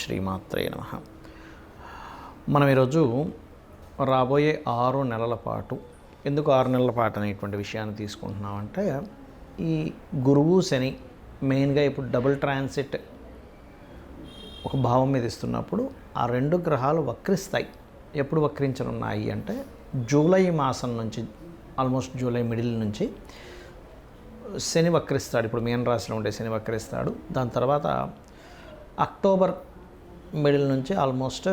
శ్రీమాత్రే నమ. మనం ఈరోజు రాబోయే ఆరు నెలల పాటు ఎందుకు ఆరు నెలల పాటు అనేటువంటి విషయాన్ని తీసుకుంటున్నామంటే ఈ గురువు శని మెయిన్గా ఇప్పుడు డబుల్ ట్రాన్సిట్ ఒక భావం మీద ఇస్తున్నప్పుడు ఆ రెండు గ్రహాలు వక్రిస్తాయి. ఎప్పుడు వక్రించనున్నాయి అంటే జూలై మాసం నుంచి ఆల్మోస్ట్ జూలై మిడిల్ నుంచి శని వక్రిస్తాడు. ఇప్పుడు మీన రాశిలో ఉండే శని వక్రిస్తాడు. దాని తర్వాత అక్టోబర్ మిడిల్ నుంచి ఆల్మోస్ట్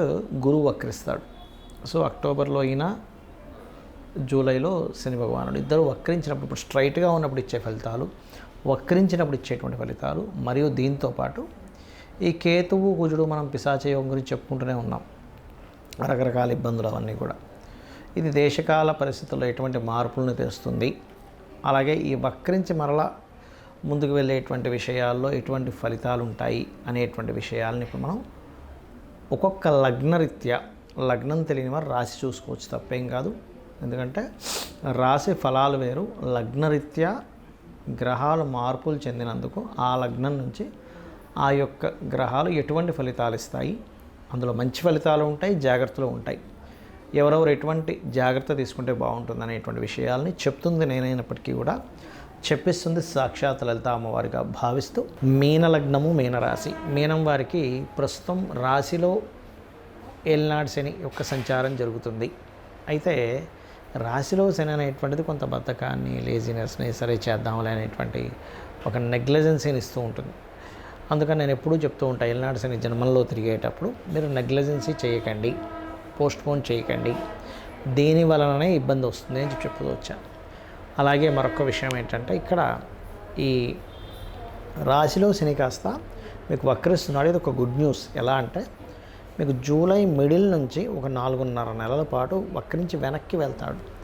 గురువు వక్రిస్తాడు. సో అక్టోబర్లో అయినా జూలైలో శని భగవానుడు ఇద్దరు వక్రించినప్పుడు ఇప్పుడు స్ట్రైట్గా ఉన్నప్పుడు ఇచ్చే ఫలితాలు వక్రించినప్పుడు ఇచ్చేటువంటి ఫలితాలు మరియు దీంతో పాటు ఈ కేతువు కుజుడు మనం పిశాచయోగం గురించి చెప్పుకుంటూనే ఉన్నాం. రకరకాల ఇబ్బందులు అవన్నీ కూడా. ఇది దేశకాల పరిస్థితుల్లో ఎటువంటి మార్పులను తెస్తుంది. అలాగే ఈ వక్రించి మరలా ముందుకు వెళ్ళేటువంటి విషయాల్లో ఎటువంటి ఫలితాలు ఉంటాయి అనేటువంటి విషయాలని ఇప్పుడు మనం ఒక్కొక్క లగ్నరీత్యా లగ్నం తెలియని వారు రాసి చూసుకోవచ్చు తప్పేం కాదు. ఎందుకంటే రాశి ఫలాలు వేరు లగ్నరీత్యా గ్రహాలు మార్పులు చెందినందుకు ఆ లగ్నం నుంచి ఆ యొక్క గ్రహాలు ఎటువంటి ఫలితాలు ఇస్తాయి? అందులో మంచి ఫలితాలు ఉంటాయి జాగ్రత్తలు ఉంటాయి. ఎవరెవరు ఎటువంటి జాగ్రత్త తీసుకుంటే బాగుంటుంది అనేటువంటి విషయాల్ని చెప్తుంది నేనైనప్పటికీ కూడా. చెప్పిస్తుంది సాక్షాత్ లలిత అమ్మవారిగా భావిస్తూ మీన లగ్నము మీనరాశి. మీనం వారికి ప్రస్తుతం రాశిలో ఏలినాడు శని యొక్క సంచారం జరుగుతుంది. అయితే రాశిలో శని అనేటువంటిది కొంత బద్ధకాన్ని లేజినెస్ని సరే చేద్దాంలే అనేటువంటి ఒక నెగ్లెజెన్సీని ఇస్తూ ఉంటుంది. అందుకని నేను ఎప్పుడూ చెప్తూ ఉంటాను ఏలినాడు శని జన్మంలో తిరిగేటప్పుడు మీరు నెగ్లెజెన్సీ చేయకండి పోస్ట్పోన్ చేయకండి. దీని వలననే ఇబ్బంది వస్తుంది అని చెప్తూ వచ్చాను అలాగే మరొక విషయం ఏంటంటే ఇక్కడ ఈ రాశిలో శని కాస్త మీకు వక్రిస్తున్నాడు. ఇది ఒక గుడ్ న్యూస్. ఎలా అంటే మీకు జూలై మిడిల్ నుంచి ఒక నాలుగున్నర నెలల పాటు వక్రించి వెనక్కి వెళ్తాడు.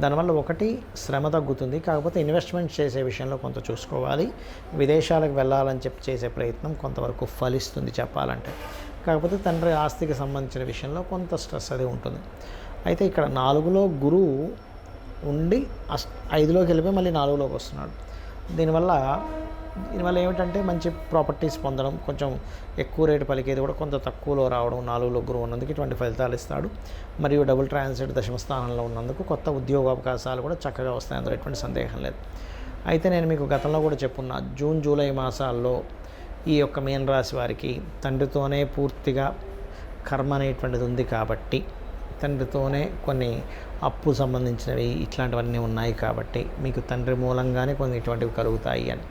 దానివల్ల ఒకటి శ్రమ తగ్గుతుంది. కాకపోతే ఇన్వెస్ట్మెంట్ చేసే విషయంలో కొంత చూసుకోవాలి. విదేశాలకు వెళ్ళాలని చెప్పి చేసే ప్రయత్నం కొంతవరకు ఫలిస్తుంది చెప్పాలంటే. కాకపోతే తండ్రి ఆస్తికి సంబంధించిన విషయంలో కొంత స్ట్రెస్ అది ఉంటుంది. అయితే ఇక్కడ నాలుగులో గురువు ఉండి అస్ ఐదులోకి వెళ్ళిపోయి మళ్ళీ నాలుగులోకి వస్తున్నాడు. దీనివల్ల దీనివల్ల ఏమిటంటే మంచి ప్రాపర్టీస్ పొందడం కొంచెం ఎక్కువ రేటు పలికేది కూడా కొంత తక్కువలో రావడం నాలుగులో గురువు ఉన్నందుకు ఇటువంటి ఫలితాలు ఇస్తాడు. మరియు డబుల్ ట్రాన్సిట్ దశమ స్థానంలో ఉన్నందుకు కొత్త ఉద్యోగ అవకాశాలు కూడా చక్కగా వస్తాయి. అందులో ఎటువంటి సందేహం లేదు. అయితే నేను మీకు గతంలో కూడా చెప్పున్నా జూన్ జూలై మాసాల్లో ఈ యొక్క మీనరాశి వారికి తండ్రితోనే పూర్తిగా కర్మ అనేటువంటిది ఉంది కాబట్టి తండ్రితోనే కొన్ని అప్పు సంబంధించినవి ఇట్లాంటివన్నీ ఉన్నాయి కాబట్టి మీకు తండ్రి మూలంగానే కొన్ని ఇటువంటివి కలుగుతాయి అని.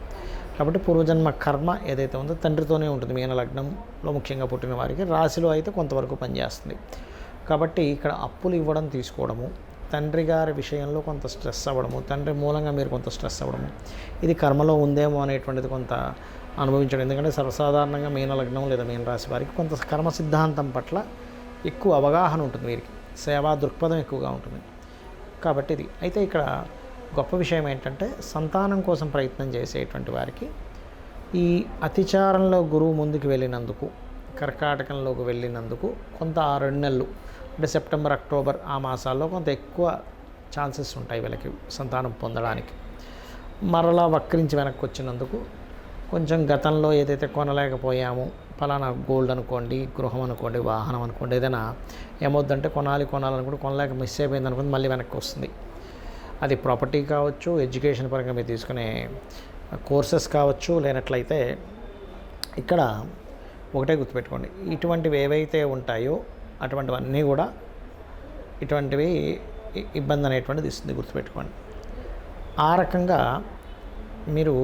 కాబట్టి పూర్వజన్మ కర్మ ఏదైతే ఉందో తండ్రితోనే ఉంటుంది. మీన లగ్నంలో ముఖ్యంగా పుట్టిన వారికి రాశిలో అయితే కొంతవరకు పనిచేస్తుంది. కాబట్టి ఇక్కడ అప్పులు ఇవ్వడం తీసుకోవడము తండ్రి గారి విషయంలో కొంత స్ట్రెస్ అవ్వడము తండ్రి మూలంగా మీరు కొంత స్ట్రెస్ అవ్వడము ఇది కర్మలో ఉందేమో అనేటువంటిది కొంత అనుభవించడం. ఎందుకంటే సర్వసాధారణంగా మీన లగ్నం లేదా మీన రాశి వారికి కొంత కర్మ సిద్ధాంతం పట్ల ఎక్కువ అవగాహన ఉంటుంది వీరికి. సేవా దృక్పథం ఎక్కువగా ఉంటుంది. కాబట్టి ఇది. అయితే ఇక్కడ గొప్ప విషయం ఏంటంటే సంతానం కోసం ప్రయత్నం చేసేటువంటి వారికి ఈ అతిచారంలో గురువు ముందుకు వెళ్ళినందుకు కర్కాటకంలోకి వెళ్ళినందుకు కొంత ఆ రెండు నెలలు అంటే సెప్టెంబర్ అక్టోబర్ ఆ మాసాల్లో కొంత ఎక్కువ ఛాన్సెస్ ఉంటాయి వీళ్ళకి సంతానం పొందడానికి. మరలా వక్రించి వెనక్కి వచ్చినందుకు కొంచెం గతంలో ఏదైతే కొనలేకపోయామో ఫలానా గోల్డ్ అనుకోండి గృహం అనుకోండి వాహనం అనుకోండి ఏదైనా ఏమవుద్దంటే కొనాలి కొనాలనుకుంటే కొనలేక మిస్ అయిపోయింది అనుకుంటే మళ్ళీ వెనక్కి వస్తుంది. అది ప్రాపర్టీ కావచ్చు ఎడ్యుకేషన్ పరంగా మీరు తీసుకునే కోర్సెస్ కావచ్చు లేనట్లయితే ఇక్కడ ఒకటే గుర్తుపెట్టుకోండి. ఇటువంటివి ఏవైతే ఉంటాయో అటువంటివన్నీ కూడా ఇటువంటివి ఇబ్బంది అనేటువంటిది ఇస్తుంది గుర్తుపెట్టుకోండి. ఆ రకంగా మీరు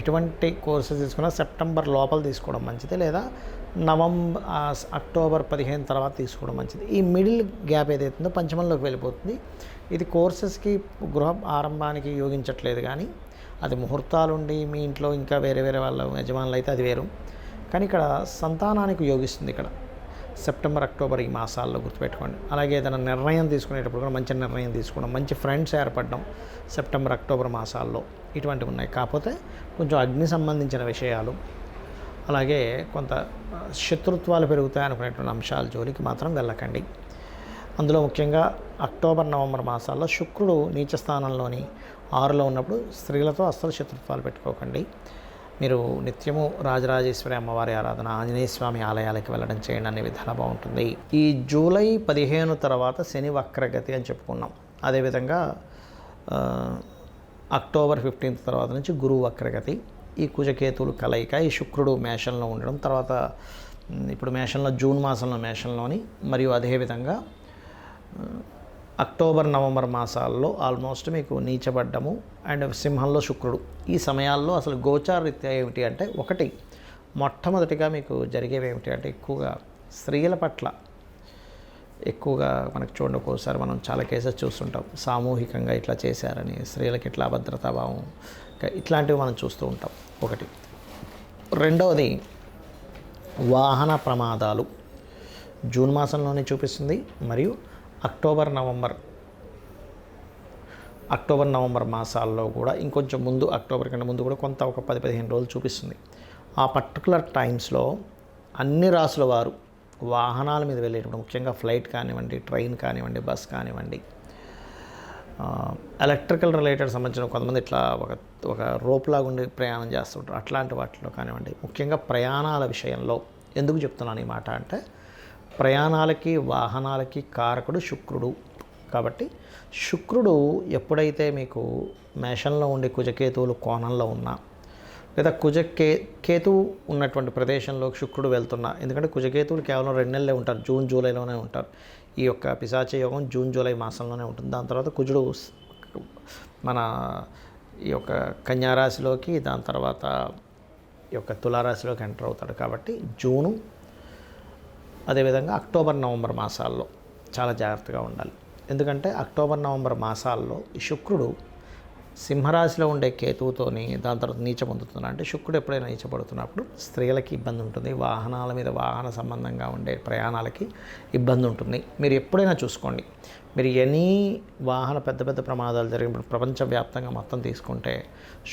ఎటువంటి కోర్సెస్ తీసుకున్నా సెప్టెంబర్ లోపల తీసుకోవడం మంచిది లేదా నవంబర్ అక్టోబర్ పదిహేను తర్వాత తీసుకోవడం మంచిది. ఈ మిడిల్ గ్యాప్ ఏదైతుందో పంచమంలోకి వెళ్ళిపోతుంది. ఇది కోర్సెస్కి గృహ ఆరంభానికి యోగించట్లేదు కానీ అది ముహూర్తాలుండి మీ ఇంట్లో ఇంకా వేరే వేరే వాళ్ళ యజమానులు అయితే అది వేరు. కానీ ఇక్కడ సంతానానికి యోగిస్తుంది ఇక్కడ. సెప్టెంబర్ అక్టోబర్ ఈ మాసాల్లో గుర్తుపెట్టుకోండి. అలాగే ఏదైనా నిర్ణయం తీసుకునేటప్పుడు కూడా మంచి నిర్ణయం తీసుకోవడం మంచి ఫ్రెండ్స్ ఏర్పడడం సెప్టెంబర్ అక్టోబర్ మాసాల్లో ఇటువంటివి ఉన్నాయి. కాకపోతే కొంచెం అగ్ని సంబంధించిన విషయాలు అలాగే కొంత శత్రుత్వాలు పెరుగుతాయి అనుకునేటువంటి అంశాల జోలికి మాత్రం వెళ్ళకండి. అందులో ముఖ్యంగా అక్టోబర్ నవంబర్ మాసాల్లో శుక్రుడు నీచ స్థానంలోని ఆరులో ఉన్నప్పుడు స్త్రీలతో అస్సలు శత్రుత్వాలు పెట్టుకోకండి. మీరు నిత్యము రాజరాజేశ్వరి అమ్మవారి ఆరాధన ఆంజనేయ స్వామి ఆలయాలకు వెళ్ళడం చేయండి అనే విధానం బాగుంటుంది. ఈ జూలై పదిహేను తర్వాత శని వక్రగతి అని చెప్పుకున్నాం. అదేవిధంగా అక్టోబర్ ఫిఫ్టీన్త్ తర్వాత నుంచి గురువు వక్రగతి ఈ కుజకేతువులు కలయిక ఈ శుక్రుడు మేషంలో ఉండడం తర్వాత ఇప్పుడు మేషంలో జూన్ మాసంలో మేషంలోని మరియు అదేవిధంగా అక్టోబర్ నవంబర్ మాసాల్లో ఆల్మోస్ట్ మీకు నీచబడ్డము అండ్ సింహంలో శుక్రుడు. ఈ సమయాల్లో అసలు గోచారరీత్యా ఏమిటి అంటే ఒకటి మొట్టమొదటిగా మీకు జరిగేవి ఏమిటి అంటే ఎక్కువగా స్త్రీల పట్ల ఎక్కువగా మనకు చూడండి ఒక్కోసారి మనం చాలా కేసెస్ చూస్తుంటాం. సామూహికంగా ఇట్లా చేశారని స్త్రీలకు ఇట్లా అభద్రతా భావం ఇట్లాంటివి మనం చూస్తూ ఉంటాం. ఒకటి. రెండవది వాహన ప్రమాదాలు. జూన్ మాసంలోనే చూపిస్తుంది. మరియు అక్టోబర్ నవంబర్. అక్టోబర్ నవంబర్ మాసాల్లో కూడా ఇంకొంచెం ముందు అక్టోబర్ కంటే ముందు కూడా కొంత ఒక పది పదిహేను రోజులు చూపిస్తుంది. ఆ పర్టికులర్ టైమ్స్లో అన్ని రాసుల వారు వాహనాల మీద వెళ్ళేటప్పుడు ముఖ్యంగా ఫ్లైట్ కానివ్వండి ట్రైన్ కానివ్వండి బస్ కానివ్వండి ఎలక్ట్రికల్ రిలేటెడ్ సంబంధించిన కొంతమంది ఇట్లా ఒక ఒక రోప్లాగా ఉండి ప్రయాణం చేస్తుంటారు. అట్లాంటి వాటిలో కానివ్వండి ముఖ్యంగా ప్రయాణాల విషయంలో ఎందుకు చెప్తున్నాను ఈ మాట అంటే ప్రయాణాలకి వాహనాలకి కారకుడు శుక్రుడు. కాబట్టి శుక్రుడు ఎప్పుడైతే మీకు మేషంలో ఉండే కుజకేతువులు కోణంలో ఉన్నా లేదా కుజకే కేతువు ఉన్నటువంటి ప్రదేశంలో శుక్రుడు వెళ్తున్నా ఎందుకంటే కుజకేతువులు కేవలం రెండు నెలలే ఉంటారు జూన్ జూలైలోనే ఉంటారు. ఈ యొక్క పిశాచ యోగం జూన్ జూలై మాసంలోనే ఉంటుంది. దాని తర్వాత కుజుడు మన ఈ యొక్క కన్యారాశిలోకి దాని తర్వాత ఈ యొక్క తులారాశిలోకి ఎంటర్ అవుతాడు. కాబట్టి జూను అదేవిధంగా అక్టోబర్ నవంబర్ మాసాల్లో చాలా జాగ్రత్తగా ఉండాలి. ఎందుకంటే అక్టోబర్ నవంబర్ మాసాల్లో ఈ శుక్రుడు సింహరాశిలో ఉండే కేతువుతోని దాని తర్వాత నీచ పొందుతున్నా అంటే శుక్రుడు ఎప్పుడైనా నీచపడుతున్నప్పుడు స్త్రీలకి ఇబ్బంది ఉంటుంది. వాహనాల మీద వాహన సంబంధంగా ఉండే ప్రయాణాలకి ఇబ్బంది ఉంటుంది. మీరు ఎప్పుడైనా చూసుకోండి. మీరు ఎనీ వాహన పెద్ద పెద్ద ప్రమాదాలు జరిగినప్పుడు ప్రపంచవ్యాప్తంగా మొత్తం తీసుకుంటే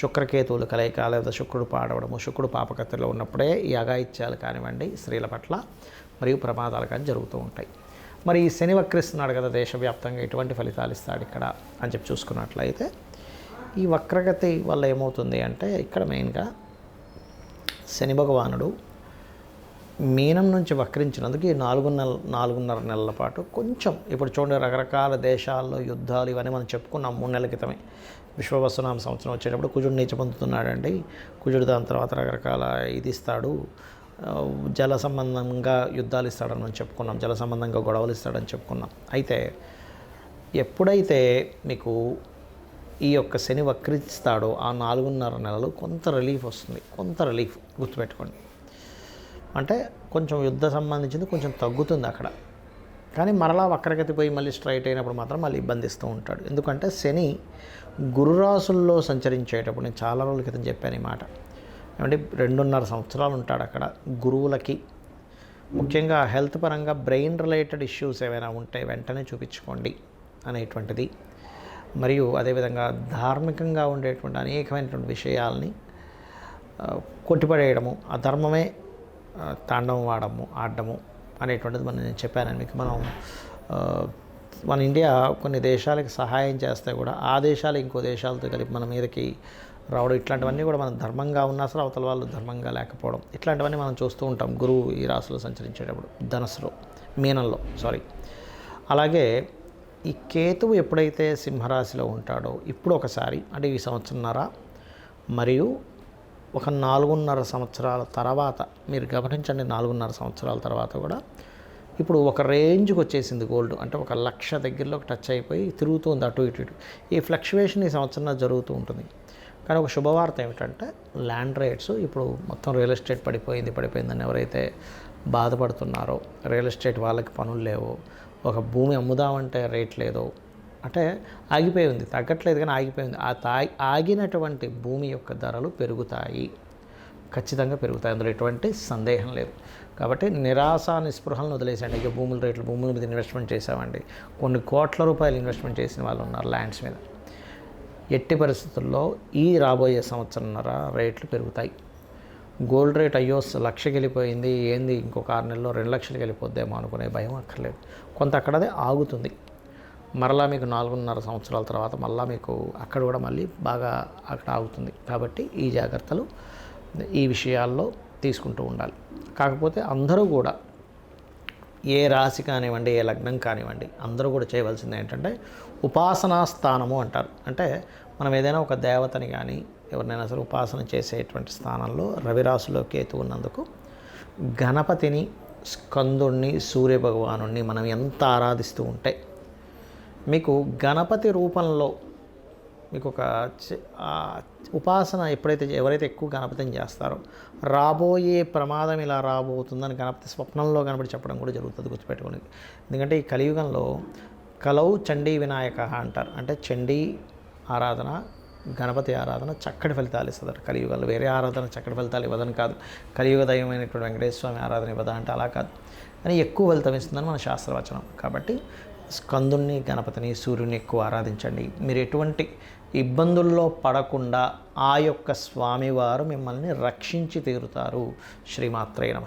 శుక్రకేతువులు కలయిక లేదా శుక్రుడు పాడవడము శుక్రుడు పాపకత్తిలో ఉన్నప్పుడే ఈ అఘాయిత్యాలు కానివ్వండి స్త్రీల పట్ల మరియు ప్రమాదాలు కానీ జరుగుతూ ఉంటాయి. మరి ఈ శని వక్రిస్తున్నాడు కదా దేశవ్యాప్తంగా ఎటువంటి ఫలితాలు ఇస్తాడు ఇక్కడ అని చెప్పి చూసుకున్నట్లయితే ఈ వక్రగతి వల్ల ఏమవుతుంది అంటే ఇక్కడ మెయిన్గా శని భగవానుడు మీనం నుంచి వక్రించినందుకు ఈ నాలుగు నాలుగున్నర నెలల పాటు కొంచెం ఇప్పుడు చూడండి రకరకాల దేశాల్లో యుద్ధాలు ఇవన్నీ మనం చెప్పుకున్నాం మూడు నెలల క్రితమే. విశ్వవస్తునామ సంవత్సరం వచ్చేటప్పుడు కుజుడు నీచ పొందుతున్నాడండి కుజుడు దాని తర్వాత రకరకాల ఇది ఇస్తాడు. జల సంబంధంగా యుద్ధాలు ఇస్తాడని చెప్పుకున్నాం జల సంబంధంగా గొడవలు ఇస్తాడని చెప్పుకున్నాం. అయితే ఎప్పుడైతే మీకు ఈ యొక్క శని వక్రిస్తాడో ఆ నాలుగున్నర నెలలు కొంత రిలీఫ్ వస్తుంది కొంత రిలీఫ్ గుర్తుపెట్టుకోండి. అంటే కొంచెం యుద్ధ సంబంధించింది కొంచెం తగ్గుతుంది అక్కడ. కానీ మరలా వక్రగతి పోయి మళ్ళీ స్ట్రైట్ అయినప్పుడు మాత్రం మళ్ళీ ఇబ్బందిస్తూ ఉంటాడు. ఎందుకంటే శని గురురాసుల్లో సంచరించేటప్పుడు నేను చాలా రోజుల క్రితం చెప్పాను ఈ మాట ఏమంటే రెండున్నర సంవత్సరాలు ఉంటాడు అక్కడ గురువులకి. ముఖ్యంగా హెల్త్ పరంగా బ్రెయిన్ రిలేటెడ్ ఇష్యూస్ ఏమైనా ఉంటే వెంటనే చూపించుకోండి అనేటువంటిది. మరియు అదేవిధంగా ధార్మికంగా ఉండేటువంటి అనేకమైనటువంటి విషయాల్ని కొట్టిపడేయడము ఆ ధర్మమే తాండవం ఆడము ఆడము అనేటువంటిది మనం నేను చెప్పాను మీకు మనం మన ఇండియా కొన్ని దేశాలకు సహాయం చేస్తే కూడా ఆ దేశాలు ఇంకో దేశాలతో కలిపి మన మీదకి రావడం ఇట్లాంటివన్నీ కూడా మనం ధర్మంగా ఉన్నా సరే అవతల వాళ్ళు ధర్మంగా లేకపోవడం ఇట్లాంటివన్నీ మనం చూస్తూ ఉంటాం గురువు ఈ రాశిలో సంచరించేటప్పుడు ధనస్సులో మీనంలో సారీ అలాగే ఈ కేతువు ఎప్పుడైతే సింహరాశిలో ఉంటాడో ఇప్పుడు ఒకసారి అంటే ఈ సంవత్సరంన్నర మరియు ఒక నాలుగున్నర సంవత్సరాల తర్వాత మీరు గమనించండి నాలుగున్నర సంవత్సరాల తర్వాత కూడా ఇప్పుడు ఒక రేంజ్కి వచ్చేసింది గోల్డ్ అంటే ఒక లక్ష దగ్గరలోకి టచ్ అయిపోయి తిరుగుతుంది అటు ఇటు ఇటు. ఈ ఫ్లక్చువేషన్ ఈ సంవత్సరం జరుగుతూ ఉంటుంది. కానీ ఒక శుభవార్త ఏమిటంటే ల్యాండ్ రేట్స్ ఇప్పుడు మొత్తం రియల్ ఎస్టేట్ పడిపోయింది పడిపోయిందని ఎవరైతే బాధపడుతున్నారో రియల్ ఎస్టేట్ వాళ్ళకి పనులు లేవు ఒక భూమి అమ్ముదామంటే రేట్ లేదు అంటే ఆగిపోయి ఉంది తగ్గట్లేదు కానీ ఆగిపోయింది ఆ తా ఆగినటువంటి భూమి యొక్క ధరలు పెరుగుతాయి ఖచ్చితంగా పెరుగుతాయి. అందులో ఎటువంటి సందేహం లేదు. కాబట్టి నిరాశ నిస్పృహలను వదిలేసండి ఇక భూముల రేట్లు భూముల మీద ఇన్వెస్ట్మెంట్ చేసామండి కొన్ని కోట్ల రూపాయలు ఇన్వెస్ట్మెంట్ చేసిన వాళ్ళు ఉన్నారు ల్యాండ్స్ మీద. ఎట్టి పరిస్థితుల్లో ఈ రాబోయే సంవత్సరంన్నర రేట్లు పెరుగుతాయి. గోల్డ్ రేట్ అయ్యో లక్షకి వెళ్ళిపోయింది ఏంది ఇంకొక ఆరు నెలల్లో రెండు లక్షలకి వెళ్ళిపోద్దేమో అనుకునే భయం అక్కర్లేదు. కొంత అక్కడదే ఆగుతుంది. మరలా మీకు నాలుగున్నర సంవత్సరాల తర్వాత మళ్ళీ మీకు అక్కడ కూడా మళ్ళీ బాగా అక్కడ ఆగుతుంది. కాబట్టి ఈ జాగ్రత్తలు ఈ విషయాల్లో తీసుకుంటూ ఉండాలి. కాకపోతే అందరూ కూడా ఏ రాశి కానివ్వండి ఏ లగ్నం కానివ్వండి అందరూ కూడా చేయవలసింది ఏంటంటే ఉపాసనా స్థానము అంటారు. అంటే మనం ఏదైనా ఒక దేవతని కానీ ఎవరినైనా సరే ఉపాసన చేసేటువంటి స్థానంలో రవిరాశిలో కేతు ఉన్నందుకు గణపతిని స్కందుణ్ణి సూర్యభగవాను మనం ఎంత ఆరాధిస్తూ ఉంటే మీకు గణపతి రూపంలో మీకు ఒక ఉపాసన ఎప్పుడైతే ఎవరైతే ఎక్కువ గణపతిని చేస్తారో రాబోయే ప్రమాదం ఇలా రాబోతుందని గణపతి స్వప్నంలో కనబడి చెప్పడం కూడా జరుగుతుంది గుర్తుపెట్టుకోండి. ఎందుకంటే ఈ కలియుగంలో కలౌ చండీ వినాయక అంటారు. అంటే చండీ ఆరాధన గణపతి ఆరాధన చక్కటి ఫలితాలు ఇస్తుంది. కలియుగంలో వేరే ఆరాధన చక్కటి ఫలితాలు ఇవ్వదని కాదు. కలియుగ దైవమైనటువంటి వెంకటేశ్వర స్వామి ఆరాధన ఇవ్వదా అంటే అలా కాదు. కానీ ఎక్కువ ఫలితం ఇస్తుందని మన శాస్త్రవచనం. కాబట్టి స్కందుణ్ణి గణపతిని సూర్యుని ఎక్కువ ఆరాధించండి. మీరు ఎటువంటి ఇబ్బందుల్లో పడకుండా ఆ యొక్క స్వామివారు మిమ్మల్ని రక్షించి తీరుతారు. శ్రీమాత్రే నమ.